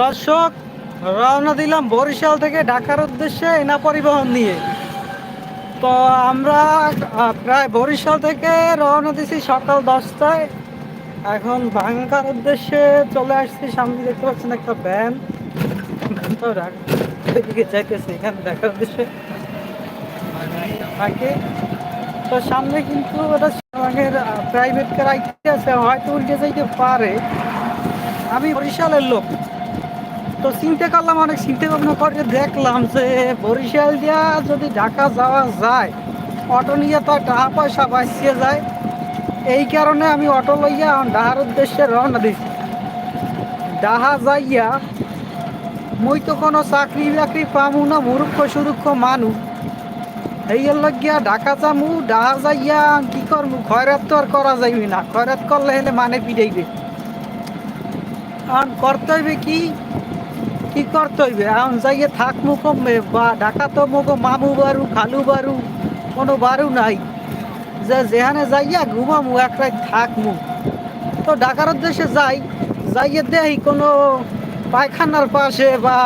দর্শক, রওনা দিলাম বরিশাল থেকে ঢাকার উদ্দেশ্যে এনা পরিবহন নিয়ে। তো আমরা প্রায় বরিশাল থেকে রওনা দিছি সকাল দশটায়। এখন ভাঙ্গার উদ্দেশ্যে চলে আসছি, সামনে দেখতে পাচ্ছেন একটা ভ্যান। তো ঢাকা এদিকে এখানে ঢাকার উদ্দেশ্যে। থাকে তো সামনে কিন্তু প্রাইভেট কার আইতে আছে, হয়তো উল্টে যাইতে পারে। আমি বরিশালের লোক। তো চিন্তা করলাম অনেক চিন্তা ভাবনা করে দেখলাম যে বরিশাল দিয়া যদি ঢাকা যাওয়া যায়, অটো নিয়ে তো টাকা পয়সা বাঁচিয়ে যায়। এই কারণে আমি অটো লইয়া ডাহার উদ্দেশ্যে রওনা দিছি। ডাহা যাইয়া মুই তো কোনো চাকরি বাকরি পামু না, মূর্খ সুরুক্ষ মানুষ এই লাগিয়া ঢাকা যামু, ডাহা যাইয়া কি করমু? খয়রাত তো আর করা যাইবে না। খয়রাত করলে হলে মানে পিড়াইবে এখন করতে হইবে কি? কি করতে হইবে? এখন যাইয়ে থাকমু কমবে বা ঢাকা তো মগো মামু বারু, খালু বারু, কোনো বারু নাই। যে যেখানে যাইয়া ঘুমামু, এক রাত থাকমু। তো ঢাকার উদ্দেশ্যে যাই। যাইয়ে দেখি কোনো পায়খানার পাশে বা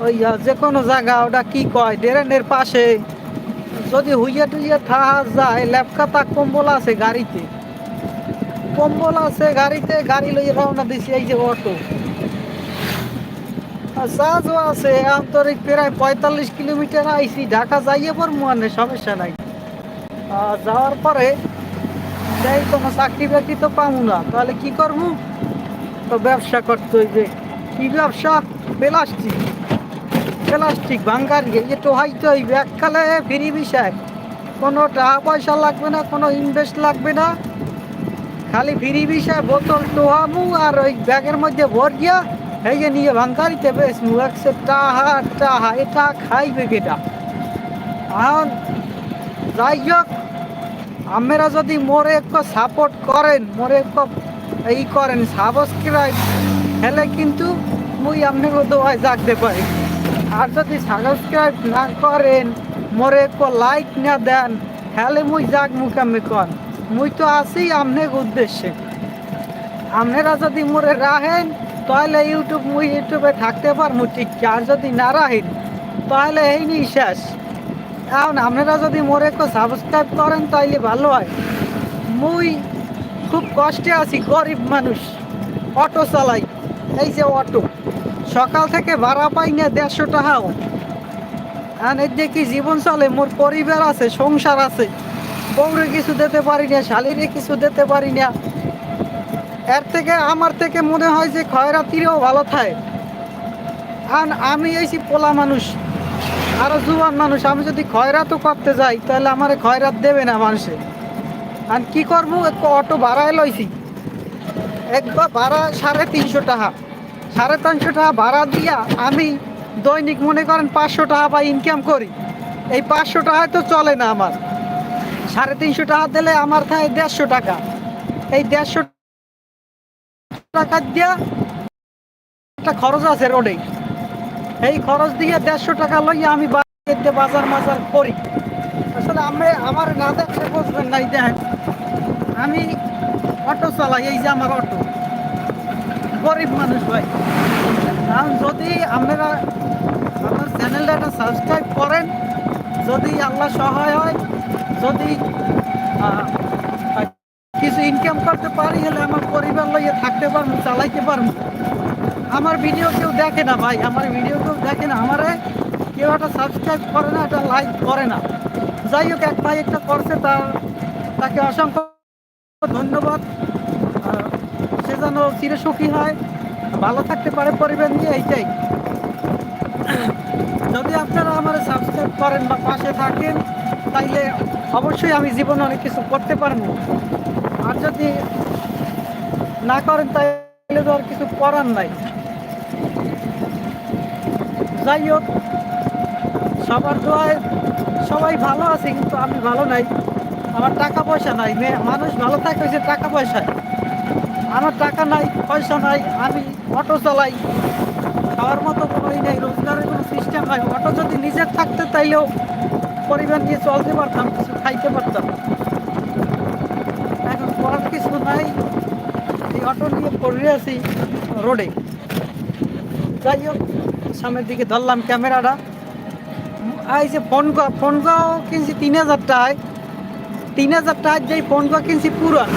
ওই যে কোনো জায়গা, ওটা কি কয়, ড্রেনের পাশে। যদি হুইয়া টুইয়া থাহা যায়, ল্যাপকাতা কম্বল আছে গাড়িতে। কম্বল আছে, গাড়িতে গাড়ি লইয়ে রওনা দিছি, এই যে অটো। চার্জও আছে, আন্তরিক প্রায় পঁয়তাল্লিশ কিলোমিটার আইসি ঢাকা যাইয়ে পর মানে সমস্যা নাই। যাওয়ার পরে যাই কোনো চাকরি বাকরি তো পাবো না, তাহলে কি করব তো ব্যবসা করতে হইবে। কি ব্যবসা? প্লাস্টিক। প্লাস্টিক ভাঙ্গার ইয়ে তো হইতে হইবে, এককালে ফ্রি বিষয়। কোনো টাকা পয়সা লাগবে না, কোনো ইনভেস্ট লাগবে না। খালি ফ্রি বিষয় বোতল টোহামু আর ওই ব্যাগের মধ্যে ভর গিয়া এই যে নিয়ে ভাঙ্গারিতে বেশ একশো টাহা টাহা, এটা খাইবে কেটা? এখন যাই হোক আপনারা যদি মোরে একটু সাপোর্ট করেন, মোরে একটু এই করেন সাবস্ক্রাইব হেলে কিন্তু মুই আপনাকে দোয়ায় জাগতে পারি। আর যদি সাবস্ক্রাইব না করেন, মোরে একটু লাইক না দেন হেলে মুই জাগ মুখামে কন? মুই তো আছি আপনার উদ্দেশ্যে। আপনারা যদি মোরে রাহেন তাহলে ইউটিউব মুই ইউটিউবে থাকতে পারব ঠিক আর যদি না রাহেন তাহলে এই নিয়ে শেষ। এখন আপনারা যদি মোরে একটু সাবস্ক্রাইব করেন, তাইলে ভালো হয়। মুই খুব কষ্টে আছি, গরিব মানুষ, অটো চালাই। এই যে অটো, সকাল থেকে ভাড়া পাই না দেড়শো টাকাও। এখন এর কি জীবন চলে? মোর পরিবার আছে, সংসার আছে। বউরে কিছু দিতে পারি না, শালিরে কিছু দিতে পারি না। এর থেকে আমার থেকে মনে হয় যে খয়রাতিরেও ভালো থাকে। আর আমি এইছি পোলা মানুষ, আরও জুয়ান মানুষ, আমি যদি খয়রাতও করতে যাই, তাহলে আমার খয়রাত দেবে না মানুষে। আর কি করব? একটু অটো ভাড়ায় লইছি। একবার ভাড়া সাড়ে তিনশো টাকা। সাড়ে তিনশো টাকা ভাড়া দিয়া আমি দৈনিক মনে করেন পাঁচশো টাকা বা ইনকাম করি। এই পাঁচশো টাকায় তো চলে না আমার। সাড়ে তিনশো টাকা দিলে আমার থাকে দেড়শো টাকা। এই দেড়শো টাকা দিয়া একটা খরচ আছে রোডে। এই খরচ দিয়ে দেড়শো টাকা লইয়া আমি বাজার মাজার করি। আসলে আমি, আমার না দেখলে বুঝবেন নাই দেখেন, আমি অটো চালাই, এই যে আমার অটো। গরিব মানুষ ভাই। কারণ যদি আপনারা আমার চ্যানেলটা সাবস্ক্রাইব করেন, যদি আল্লাহ সহায় হয় যদি কিছু ইনকাম করতে পারি হলে আমার পরিবার লইয়ে থাকতে পারব চালাইতে পারব আমার ভিডিও কেউ দেখে না ভাই, আমার ভিডিও কেউ দেখে না। আমারে কেউ একটা সাবস্ক্রাইব করে না, একটা লাইক করে না। যাই হোক, এক ভাই একটা করছে তার তাকে অসংখ্য ধন্যবাদ। সে যেন চিরসুখী হয়, ভালো থাকতে পারে পরিবার নিয়ে, এইটাই। যদি আপনারা আমার সাবস্ক্রাইব করেন বা পাশে থাকেন, তাইলে অবশ্যই আমি জীবনে অনেক কিছু করতে পারব। আর যদি না করেন তাহলে তো আর কিছু করার নাই। যাই হোক, সবার দোয়ায় সবাই ভালো আছে, কিন্তু আমি ভালো নাই। আমার টাকা পয়সা নাই মানুষ ভালো থাকে হচ্ছে টাকা পয়সায়। আমার টাকা নাই, পয়সা নাই, আমি অটো চালাই। খাওয়ার মতো কোনো নেই, রোজগারের কোনো সিস্টেম নাই। অটো যদি নিজের থাকতে তাইলেও পরিবার নিয়ে চলতে পারতাম, কিছু খাইতে পারতাম। এখন করার কিছু নাই। এই অটো নিয়ে পড়ে আছি রোডে। যাই হোক, সামনের দিকে ধরলাম ক্যামেরাটা। এই যে ফোন ফোন কিনছি তিন হাজার টাকায়। তিন হাজার টাকার যেই ফোন কিনছি পুরান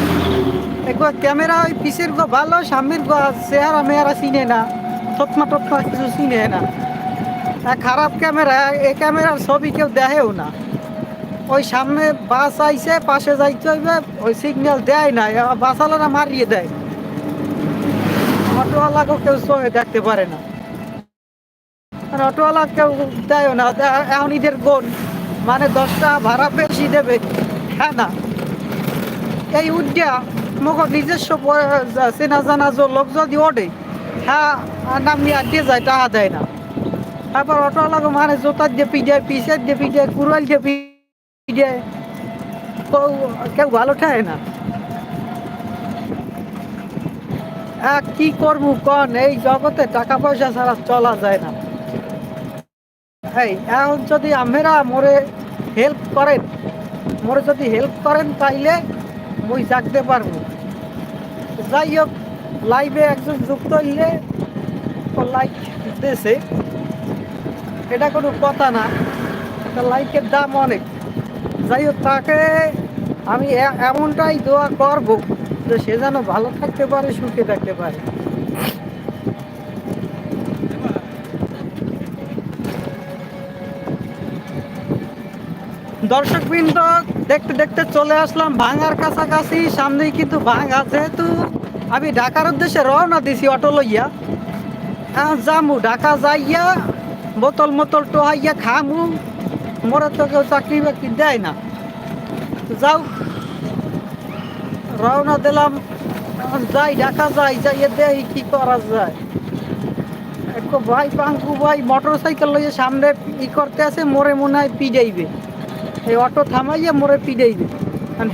একবার ক্যামেরা ওই পিসের গো ভালো সামনের গো চেহারা মেয়ারা চিনে না। টকমা টকমা কিছু চিনে না। খারাপ ক্যামেরা, এই ক্যামেরার ছবি কেউ দেখেও না। ওই সামনে বাস আইছে, পাশে যাইতে হইবে, ওই সিগন্যাল দেয় না বাস বাসালারা মারিয়ে দেয়। অটোওয়ালাকেও কেউ চোখে দেখতে পারে না। অটোওয়ালা কেউ দেয় না এখন ঈদের গোন মানে দশটা ভাড়া বেশি দেবে হ্যাঁ না? এই উদ্যা মোক নিজস্ব চেনা জানা লোক যদি ওঠে হ্যাঁ নাম নিয়ে আড্ডে যায়, টাকা দেয় না। তারপর অটোওয়ালাকে মানে জোতার দিয়ে পিডিয়ায় পিসের দিয়ে পিডিয়ায় কুড়াল দিয়ে পিডিয়ায় কেউ কেউ ভালো ঠায় না। হ্যাঁ কি করব কন? এই জগতে টাকা পয়সা ছাড়া চলা যায় না। এই, এখন যদি আমেরা মোরে হেল্প করেন, মোরে যদি হেল্প করেন তাইলে মুই জাগতে পারব। যাই হোক লাইভে একজন যুক্ত হইলে লাইক দিতেছে। এটা কোনো কথা না। একটা লাইকের দাম অনেক। যাই হোক, তাকে আমি এমনটাই দোয়া করব যে সে যেন ভালো থাকতে পারে, সুখে থাকতে পারে। দর্শক বৃন্দ দেখতে দেখতে চলে আসলাম ভাঙার কাছাকাছি। সামনেই কিন্তু ভাঙা যেহেতু আমি ঢাকার উদ্দেশ্যে রওনা দিছি অটো লইয়া। এখন যামু, ঢাকা যাইয়া বোতল মোতল টোহাইয়া খামু। মোরে তো কেউ চাকরি বাকরি দেয় না। যাও। রওনা দিলাম। যাই, ঢাকা যাই, যাইয়ে দেই কি করা যায়। এক ভাই পাঙ্কু ভাই মোটর সাইকেল লইয়ে সামনে ই করতে আছে, মোরে মনে হয় পিডাইবে। এই অটো থামাইয়া মোরে পিডাইবে।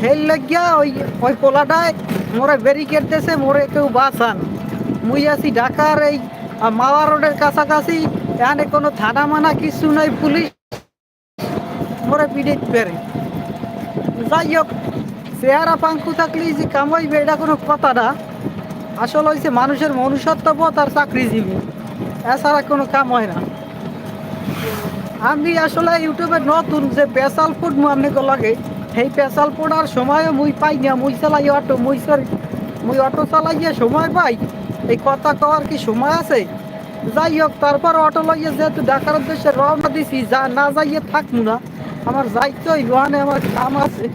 হেল লাগিয়া ওই ওই পোলাটায় মোরে ব্যারিকেড দিয়েছে মোরে কেউ বাঁচান। মুই আছি ঢাকার এই মাওয়া রোডের কাছাকাছি। এখানে কোনো থানা মানা কিছু নাই, পুলিশ মোরে পিডাইতে পারে যাই হোক, চেহারা পাঙ্কু থাকলে যে কামাইবে, এটা কোনো কথা না। আসলে হয়েছে মানুষের মনুষ্যত্ববোধ আর চাকরিজীবী। এছাড়া কোনো কাম হয় না। আমি আসলে ইউটিউবে নতুন যে পেশাল ফুড মনে লাগে, সেই পেশাল ফুড আর সময় মুই পাই না। মুই চালাই অটো, মুই মুই অটো চালাইয়া সময় পাই। এই কথা কওয়ার কি সময় আছে? যাই হোক তারপর অটো লইয়া যেহেতু ঢাকার উদ্দেশ্যে রওনা দিছি, যা না যাইয়ে থাকব না। আমার যাইতে হইব আমার কাম আছে।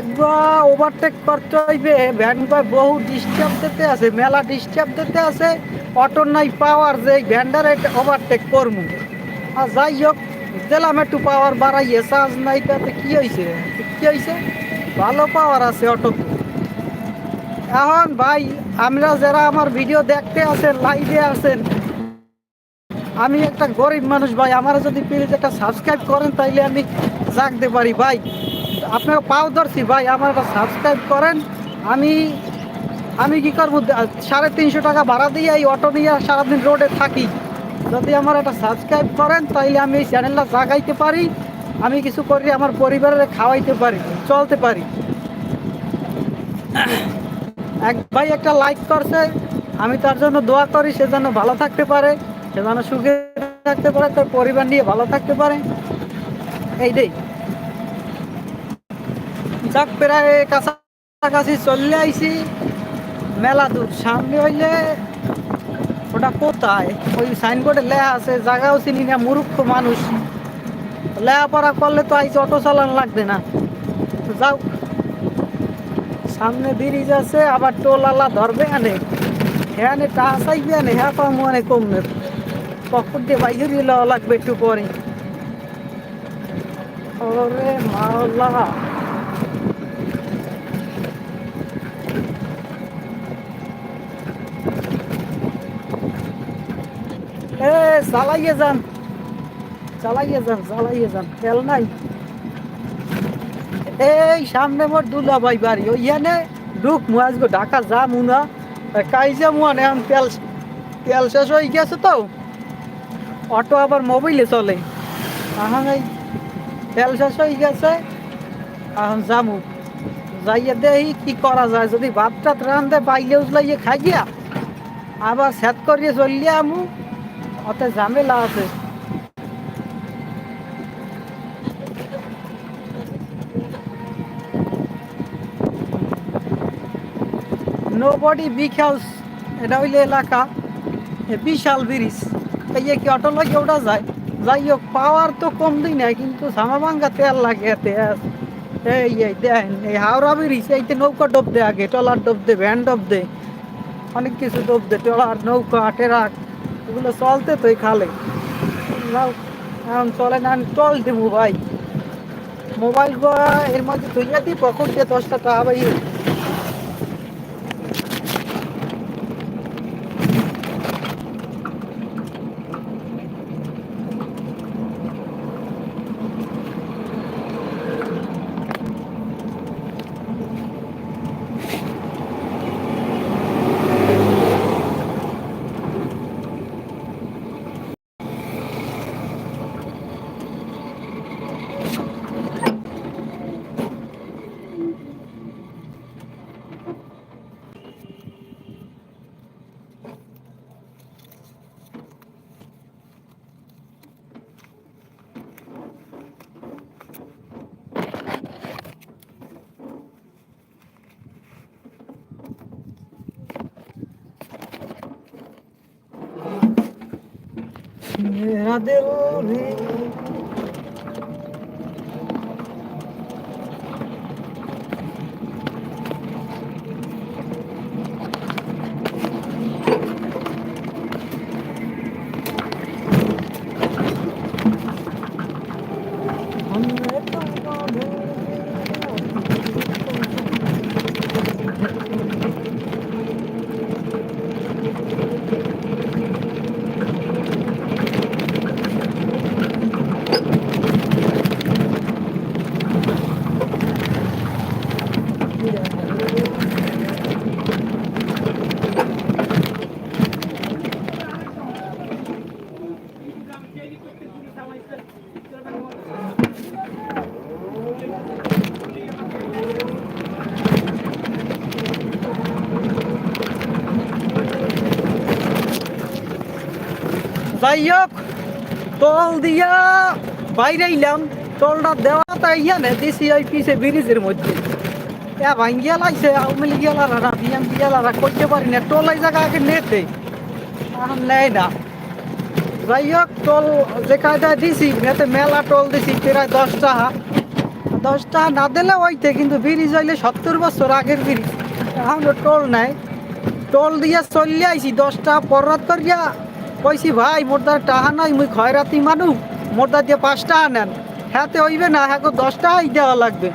একবার ওভারটেক করতে হইবে ভাই বহু ডিস্টার্ব দিতে আছে, মেলা ডিস্টার্ব দিতে আছে অটো নাই পাওয়ার যে, ভ্যানটার ওভারটেক করমু আর যাই হোক দিলাম একটু পাওয়ার বাড়াইয়ে চার্জ নাই তাতে কি হয়েছে কি হয়েছে ভালো পাওয়ার আছে অটো এখন ভাই, আমরা যারা আমার ভিডিও দেখতে আছেন লাইভে আছেন আমি একটা গরিব মানুষ ভাই, আমার যদি প্লিজ একটা সাবস্ক্রাইব করেন, তাইলে আমি জাগতে পারি। ভাই আপনার পাও ধরছি ভাই, আমার একটা সাবস্ক্রাইব করেন, আমি আমি কি করব? সাড়ে তিনশো টাকা ভাড়া দিয়ে এই অটো নিয়ে সারাদিন রোডে থাকি। যদি আমার একটা সাবস্ক্রাইব করেন, তাইলে আমি এই চ্যানেলটা জাগাইতে পারি, আমি কিছু করি, আমার পরিবারের খাওয়াইতে পারি, চলতে পারি। এক ভাই একটা লাইক করছে, আমি তার জন্য দোয়া করি, সে যেন ভালো থাকতে পারে, সে যেন সুখে থাকতে পারে, তার পরিবার নিয়ে ভালো থাকতে পারে। এইটাই যাক, প্রায় কাছাকাছি চলে আইছি। মেলা দূর, সামনে হইলে ওটা কোথায়? ওই সাইনবোর্ডে লেখা আছে জায়গাও চিনি না, মূর্খ মানুষ। লেখাপড়া করলে তো আইসি অটো চালান লাগবে না। যাও। সামনে ব্রিজ আছে, আবার টোল আলা ধরবে আনে হ্যাঁ টাকা চাইবে আনে হ্যাঁ অনেক কম। নেব পকেট দিয়ে বাইরে লাগবে একটু পরে। ওরে মাওলা এ চালাইয়ে যান। চালাইয়ে যান চালাইয়ে যান। তেল নাই? এই সামনে মোর দুলা ভাই বাড়ি ওইখানে ঢুক, মু আজকে ঢাকা যা মুনা কাইজে মুয়ান এখন তেল তেল শেষ হয়ে গেছে তো। অটো আবার মোবাইলে চলে। এখন এই তেল শেষ হয়ে গেছে। এখন যামু। যাইয়ে দেখি কি করা যায়। যদি ভাত টাত রান্ধে, বাইলে উজলাইয়ে খাই গিয়া আবার সেট করিয়ে চলিয়ে আমু। অত ঝামেলা আছে নো বডি বিগ হাউস এটা হইলে এলাকা, এ বিশাল ব্রিজ। এই যে কি অটো লাগে ওটা যায়? যাই হোক, পাওয়ার তো কম দিই না কিন্তু সামাভাঙ্গা তেল লাগে এতে। এই এই, দেন, এই হাওড়া ব্রিজ এইতে নৌকা ডোব দে আগে টলার ডোব দে ভ্যান ডোব দে অনেক কিছু ডোব দে টলার নৌকা, টেরাক। এগুলো চলতে তো খালে। এখন চলে না, আমি চল দেবো ভাই। মোবাইল এর মধ্যে তুই দিই পকেট দিয়ে দশটা টাকা ভাই সারা দেউরি যাই হোক তল দিয়া বাইরে এলাম টলটা দেওয়া তাই ইয়ানে দিছি ওই পিছে ব্রিজের মধ্যে। এ ভাঙ্গিয়া লাগছে আওয়ামী লীগ গেলারা বিএমপি গেলারা করতে পারি না। টোল এই জায়গা আগে নেতে, এখন নেয় না। যাই হোক টোল যে কায়দায় দিছি, নেতে মেলা টোল দিছি, প্রায় দশ টাকা। দশ টাকা না দিলে ওইতে কিন্তু ব্রিজ হইলে সত্তর বছর আগের ব্রিজ। এখন টোল নাই। টোল দিয়া চললে আইছি দশটা পরাত করিয়া কইছি, ভাই, মোর দ্বারা টাহা নাই, মুই খয়রাতি মানুষ, মোর দ্বার দিয়ে পাঁচ টাকা নেন। হ্যাঁতে হইবে না হ্যাঁ দশ টাকাই দেওয়া লাগবে।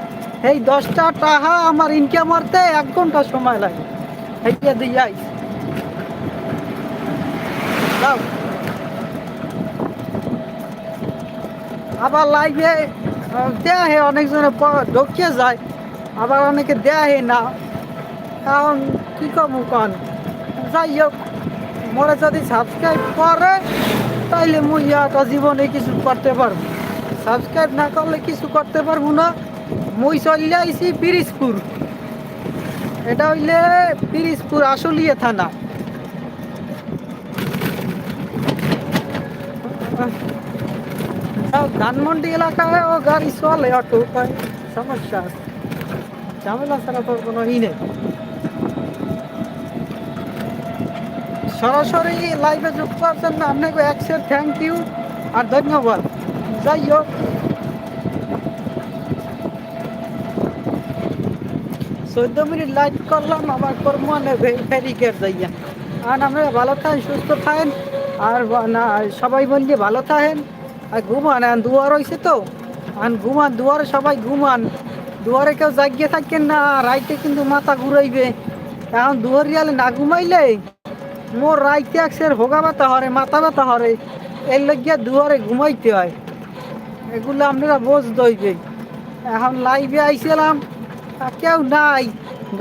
এই দশটা টাকা আমার ইনকাম করতে এক ঘণ্টা সময় লাগে। এইটা দিয়ে যাও। আবার লাইভে দেয়া হে অনেকজনে ঢুকিয়ে যায়। আবার অনেকে দেয়া হে না। এখন কি কমু কন? যাই হোক। মোরা যদি সাবস্ক্রাইব করে তাইলে মুই একটা জীবনে কিছু করতে পারব। সাবস্ক্রাইব না করলে কিছু করতে পারব না। মুই চলে আইছি পিরিজপুর। এটা হইলে পিরিজপুর আশুলিয়া থানা। ধানমন্ডি এলাকায় ও গাড়ি চলে অটো সমস্যা আছে। ঝামেলা ছাড়া তো কোনো ই নেই। সরাসরি লাইভে যুক্ত আছেন না, আপনাকে একসের থ্যাংক ইউ আর ধন্যবাদ। যাই হোক। চোদ্দ মিনিট লাইভ করলাম আমার কর্মনে ব্যারিকেড যাইয়া। আর আপনারা ভালো থাকেন, সুস্থ থাকেন, আর না সবাই বললে ভালো থাকেন। আর ঘুমান, আর দুয়ার হয়েছে তো। আর ঘুমান, দুয়ারে সবাই ঘুমান। দুয়ারে কেউ জাগিয়ে থাকেন না রাইতে কিন্তু মাথা ঘুরাইবে। এখন দুয়ার গেলে না ঘুমাইলে? মোর রাইতে একসের হোগা ব্যথা হরে মাথা ব্যথা হরে এর লাগিয়া দুয়ারে ঘুমাইতে হয়। এগুলো আপনারা বোঝ দইবে এখন লাইভে আইছিলাম কেউ নাই।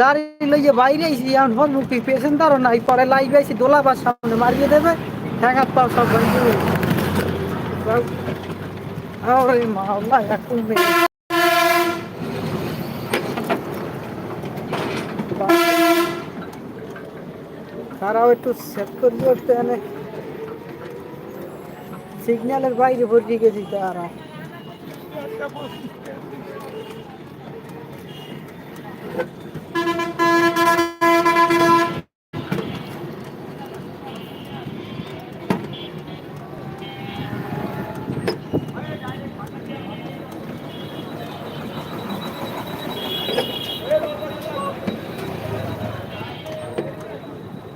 গাড়ি লইয়ে বাইরে আইছি, এখন সম্মুখী পেসেঞ্জারও নাই, পরে লাইভে আইছি দোলাবার সামনে মারিয়ে দেবে ঠেঙাত পাও সব ভাই আরে মাওলা এখন তারাও একটু সেট করে একটু এনে সিগন্যালের বাইরে ভরিয়ে গেছি তারা।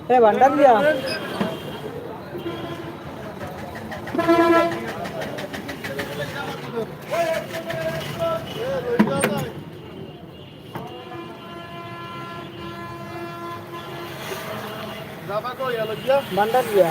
এ ভান্ডার দিয়া। ভান্ডার দিয়া।